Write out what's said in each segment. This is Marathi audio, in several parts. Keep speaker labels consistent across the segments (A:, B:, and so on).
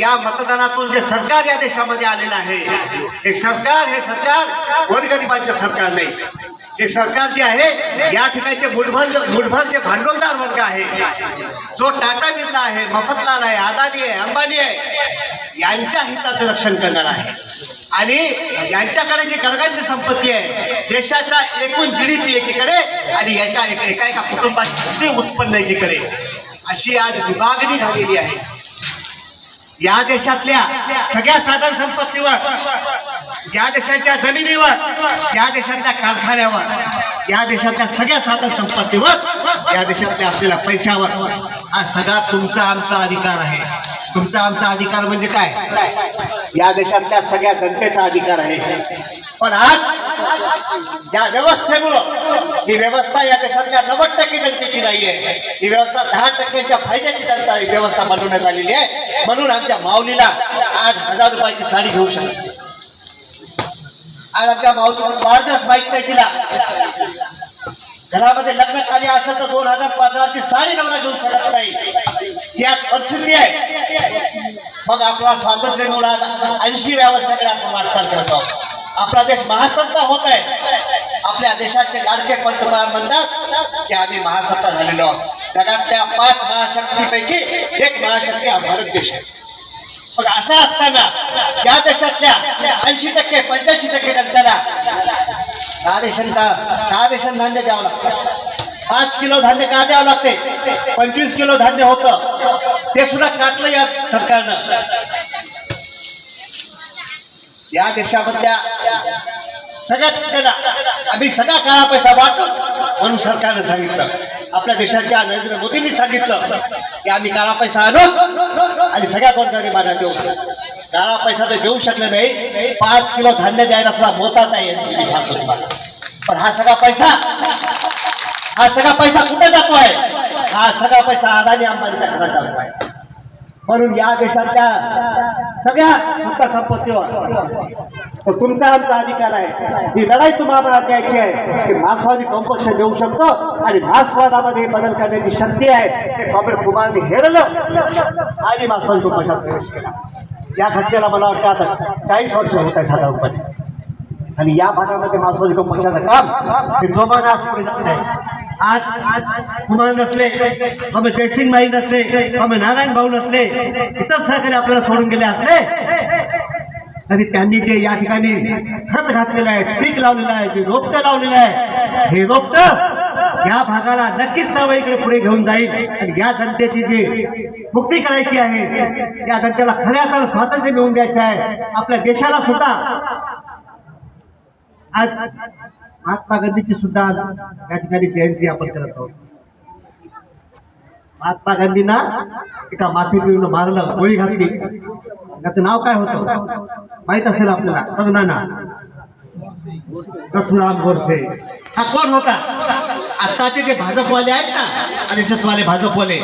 A: या मतदानातून जे सरकार या देशामध्ये आलेलं आहे हे सरकार हे सरकार गोरगरिबांचे सरकार नाही. हे सरकार जे आहे या ठिकाणचे मुठभर मुठभर जे भांडवलदार वर्ग आहे जो टाटा बिर्ला आहे मफतलाल आहे आदानी आहे अंबानी आहे यांच्या हिताचं रक्षण करणार आहे. आणि यांच्याकडे जी गडगांची संपत्ती आहे देशाचा एकूण जी डी पी एकीकडे आणि एका एका एका एका कुटुंबाचे उत्पन्न एकीकडे अशी आज विभागणी झालेली आहे. या देशातल्या सगळ्या साधन संपत्तीवर या देशाच्या जमिनीवर या देशातल्या कारखान्यावर या देशातल्या सगळ्या साधन संपत्तीवर या देशातल्या असलेल्या पैशावर हा सगळा तुमचा आमचा अधिकार आहे. तुमचा आमचा अधिकार म्हणजे काय? या देशातल्या सगळ्या जनतेचा अधिकार आहे. पण आज या व्यवस्थेमुळं ही व्यवस्था या देशातल्या नव्वद टक्के जनतेची नाहीये. ही व्यवस्था दहा टक्क्यांच्या फायद्याची जनता ही व्यवस्था बनवण्यात आलेली आहे. म्हणून आमच्या माऊलीला आज हजार रुपयाची साडी घेऊ शकते. आज आमच्या माऊली वाढदिवस माहीत नाही तिला. घरामध्ये लग्न कार्य असेल तर दोन हजार पाच हजारची साडी नवरा घेऊ शकत नाही. ही आज परिस्थिती आहे. मग आपला स्वातंत्र्य मुळात ऐंशी ऐंशीव्या वर्षाकडे आपण वाटचाल करतो. आपला देश महासत्ता होत आहे. आपल्या देशाचे लाडके पंतप्रधान म्हणतात की आम्ही महासत्ता झालेलो आहोत. जगातल्या पाच महाशक्तीपैकी एक महाशक्ती हा भारत देश आहे. मग असं असताना या देशातल्या ऐंशी टक्के पंच्याऐंशी टक्के जनतेला दहा रेशन का दहा रेशन धान्य द्यावं लागतं. पाच किलो धान्य का द्यावं लागते? पंचवीस किलो धान्य होतं. ते सुद्धा काटलं या सरकारनं. या देशामधल्या सगळ्या आम्ही सगळा काळा पैसा वाटतो म्हणून सरकारनं सांगितलं. आपल्या देशाच्या नरेंद्र मोदींनी सांगितलं की आम्ही काळा पैसा आणू आणि सगळ्या गोरगरिबांना देऊ. काळा पैसा तर देऊ शकले नाही. पाच किलो धान्य द्यायला सुद्धा मोतात नाही मी सांगतो तुम्हाला पण हा सगळा पैसा हा सगळा पैसा कुठे जातो आहे हा सगळा पैसा अदानी अंबानीच्या घरात जातो आहे म्हणून या देशाच्या सगळ्या तुमच्या संपत्तीवर तुमचा आमचा अधिकार आहे. ही लढाई तुम्हाला द्यायची आहे. की मार्क्सवादी कंपक्ष देऊ शकतो आणि मार्क्सवादामध्ये बदल करण्याची शक्ती आहे. ते कॉम्रेड कुमारने हेरलं. आणि मार्क्सवादी कंपक्षात प्रवेश केला? या घटनेला मला वाटतं आता चाळीस वर्ष होत आहे साधारणपणे. आणि या भागामध्ये मार्क्सवादी कंपक्षाचं काम हे जोमाने आज पुढे जात आहे आज आज कुमार नसले आम्ही जयसिंग माई नसले आम्ही नारायण भाऊ नसले इतर सहकारी आपल्याला सोडून गेले असले तरी त्यांनी जे या ठिकाणी खत घातलेलं आहे पीक लावलेलं आहे जे रोपटं लावलेलं आहे हे रोपटं या भागाला नक्कीच सवयीकडे पुढे घेऊन जाईल. आणि या जनतेची जी मुक्ती करायची आहे या जनतेला खऱ्या अर्थानं स्वातंत्र्य मिळवून द्यायचं आहे. आपल्या देशाला सुद्धा आज महात्मा गांधीची सुद्धा या ठिकाणी जयंती आपण करत आहोत. महात्मा गांधींना एका माथी पिऊन मारलं गोळी घातली. त्याचं नाव काय होतं? माहीत असेल आपल्याला? तरुणांना रघुराम गोरसे हा कोण होता? आताचे जे भाजपवाले आहेत ना आणि वाले भाजपवाले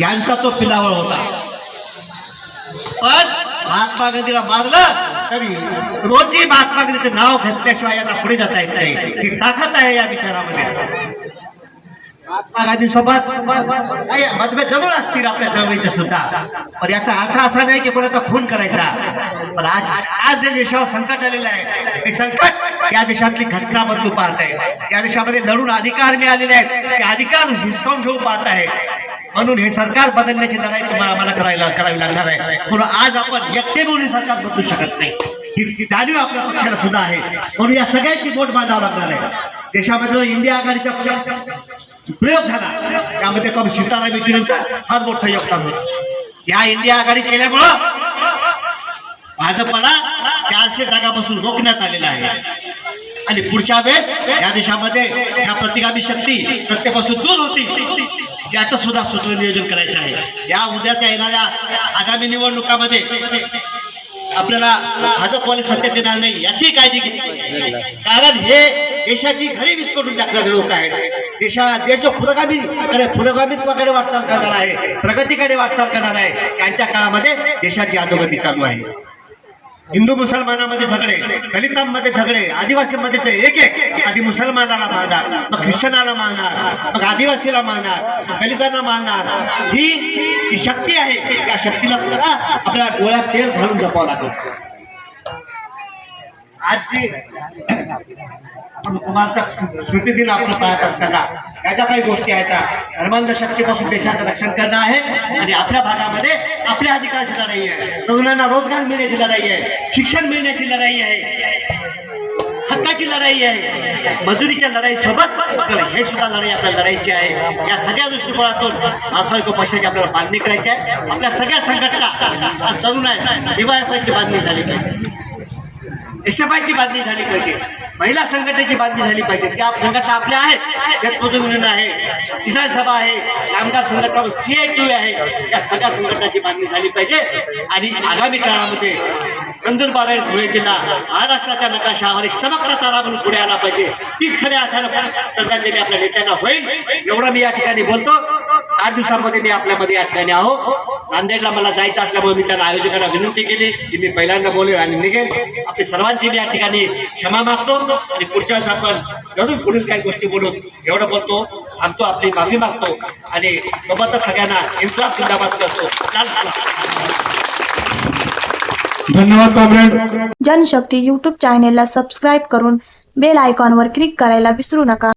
A: यांचा तो पिलावळ होता. पण महात्मा गांधीला मारलं रोजी रोजही महात्मा नाव घेतल्याशिवाय यांना पुढे जाता येत नाही. ही ताकद आहे या विचारामध्ये. महात्मा गांधी सोबत मतभेद जरूर असतील आपल्या चळवळीचे सुद्धा. पण याचा अर्थ असा नाही की कोणाचा खून करायचा. पण आज आज जे देशावर संकट आलेलं आहे हे संकट या देशातली घटना बदलू पाहत आहे. या देशामध्ये लढून अधिकार मिळालेले आहेत. ते अधिकार हिसकावून घेऊ पाहत आहे. म्हणून हे सरकार बदलण्याची लढाई तुम्हाला आम्हाला करायला करावी लागणार आहे. म्हणून आज आपण एकटे बोलून हे सरकार बदलू शकत नाही. ही जाणीव आपल्या पक्षाला सुद्धा आहे. म्हणून या सगळ्यांची बोट बांधावं लागणार आहे. देशामध्ये इंडिया आघाडीचा प्रयोग झाला. त्यामध्ये तो सीताराम येचुरींचा फार मोठं योगदान होतं. या इंडिया आघाडी केल्यामुळं भाजपला चारशे जागापासून रोखण्यात आलेलं आहे. आणि पुढच्या वेळेस या देशामध्ये ह्या प्रतिगामी शक्ती सत्तेपासून दूर होती. याचं सुद्धा सूत्र नियोजन करायचं आहे. या उद्याच्या येणाऱ्या आगामी निवडणुकामध्ये आपल्याला भाजपवाले सत्य देणार नाही याची काळजी घेतली कारण हे देशाची घरी विस्कटून टाकणारे लोक आहेत. देशा देश जो पुरोगामी पुरोगामित्वाकडे वाटचाल करणार आहे प्रगतीकडे वाटचाल करणार आहे त्यांच्या काळामध्ये देशाची अधोगती चालू आहे. हिंदू मुसलमानामध्ये झगडे दलितांमध्ये झगडे आदिवासीमध्ये ते एक एक. आधी मुसलमानाला मारणार मग ख्रिश्चनाला मारणार मग आदिवासीला मारणार दलितांना मारणार ही शक्ती आहे त्या शक्तीला सुद्धा आपल्या डोळ्यात तेल घालून जपावं लागेल. आज जी आपण कुमारचा स्मृतिदिन आपण पाहत असताना याच्या काही गोष्टी आहेत. त्या धर्मांध शक्तीपासून देशाचं रक्षण करणं आहे आणि आपल्या भागामध्ये आपल्या अधिकाराची लढाई आहे. तरुणांना रोजगार मिळण्याची लढाई आहे. शिक्षण मिळण्याची लढाई आहे. हक्काची लढाई आहे. मजुरीच्या लढाई सोबत हे सुद्धा लढाई आपल्याला लढायची आहे. या सगळ्या दृष्टिकोनातून रासायनिक पक्षाची आपल्याला बांधणी करायची आहे. आपल्या सगळ्या संघटना आज तरुण आहे डीवायफायची बांधणी झाली पाहिजे एस एफ आयची बातमी झाली पाहिजे. महिला संघटनेची बातमी झाली पाहिजे. त्या संघटना आपल्या आहेत. शेतमजूर युनियन आहे. किसान सभा आहे. कामगार संघटना सी आय टी आहे. या सगळ्या संघटनाची बातमी झाली पाहिजे. आणि आगामी काळामध्ये नंदुरबार आणि धुळे जिल्हा महाराष्ट्राच्या नकाशावर एक चमकता तारा म्हणून पुढे आला पाहिजे. तीच खऱ्या अर्थानं श्रद्धांजली आपल्या नेत्यांना होईल. एवढं मी या ठिकाणी बोलतो. आठ दिवसामध्ये मी आपल्यामध्ये या ठिकाणी आहो. नांदेडला मला जायचं असल्यामुळे मी त्यांना आयोजकांना विनंती केली की मी पहिल्यांदा बोलेल आणि निघेल. आपली सर्वांची मी या ठिकाणी क्षमा मागतो. आणि पुढच्या वेळेस आपण जरूर पुढील काही गोष्टी बोलून एवढं बोलतो थांबतो आपली मागणी मागतो आणि सोबतच सगळ्यांना इन्कलाब जिंदाबाद करतो.
B: जनशक्ती यूट्यूब चॅनेलला सबस्क्राईब करून बेल आयकॉनवर क्लिक करायला विसरू नका.